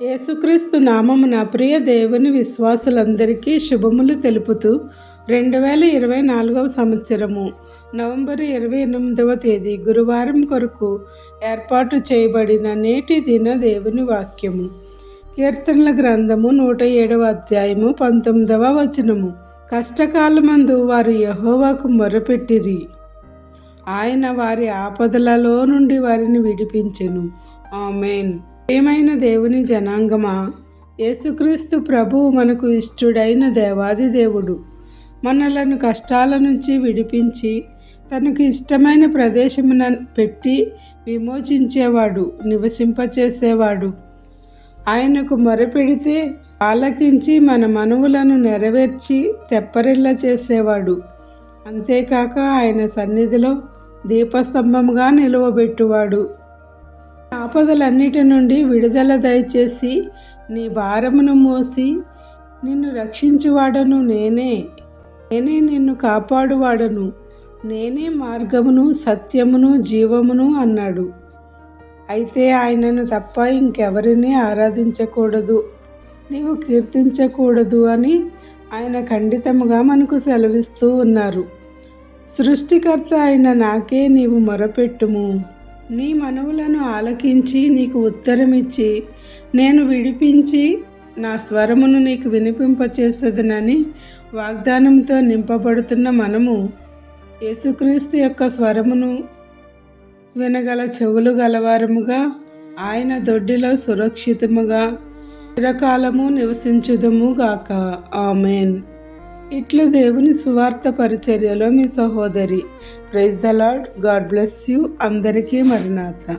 యేసుక్రీస్తు నామమున ప్రియ దేవుని విశ్వాసులందరికీ శుభములు తెలుపుతూ రెండు వేల ఇరవై నాలుగవ సంవత్సరము నవంబర్ ఇరవై ఎనిమిదవ తేదీ గురువారం కొరకు ఏర్పాటు చేయబడిన నేటి దిన దేవుని వాక్యము. కీర్తనల గ్రంథము నూట ఏడవ అధ్యాయము పంతొమ్మిదవ వచనము. కష్టకాలమందు వారు యహోవాకు మొరపెట్టిరి. ఆయన వారి ఆపదలలో నుండి వారిని విడిపించెను. ఆమెన్. ప్రియమైన దేవుని జనాంగమా యేసుక్రీస్తు ప్రభువు మనకు ఇష్టుడైన దేవాది దేవుడు. మనలను కష్టాల నుంచి విడిపించి తనకు ఇష్టమైన ప్రదేశమున పెట్టి విమోచించేవాడు నివసింపచేసేవాడు. ఆయనకు మొరపెడితే ఆలకించి మన మనవులను నెరవేర్చి తెప్పరిల్ల చేసేవాడు. అంతేకాక ఆయన సన్నిధిలో దీపస్తంభంగా నిలువబెట్టువాడు. ఆపదలన్నిటి నుండి విడుదల దయచేసి నీ భారమును మోసి నిన్ను రక్షించువాడను నేనే. నేనే నిన్ను కాపాడువాడను. నేనే మార్గమును సత్యమును జీవమును అన్నాడు. అయితే ఆయనను తప్ప ఇంకెవరిని ఆరాధించకూడదు. నీవు కీర్తించకూడదు అని ఆయన ఖండితముగా మనకు సెలవిస్తూ ఉన్నారు. సృష్టికర్త అయిన నాకే నీవు మొరపెట్టుము. నీ మనవులను ఆలకించి నీకు ఉత్తరమిచ్చి నేను విడిపించి నా స్వరమును నీకు వినిపింపచేసేదనని వాగ్దానంతో నింపబడుతున్న మనము యేసుక్రీస్తు యొక్క స్వరమును వినగల చెవులు గలవారముగా ఆయన దొడ్డిలో సురక్షితముగా చిరకాలము నివసించుదము గాక. ఆమెన్. ఇట్లు దేవుని సువార్త పరిచర్యలో మీ సహోదరి. Praise the Lord God bless you. అందరికీ మరినాథ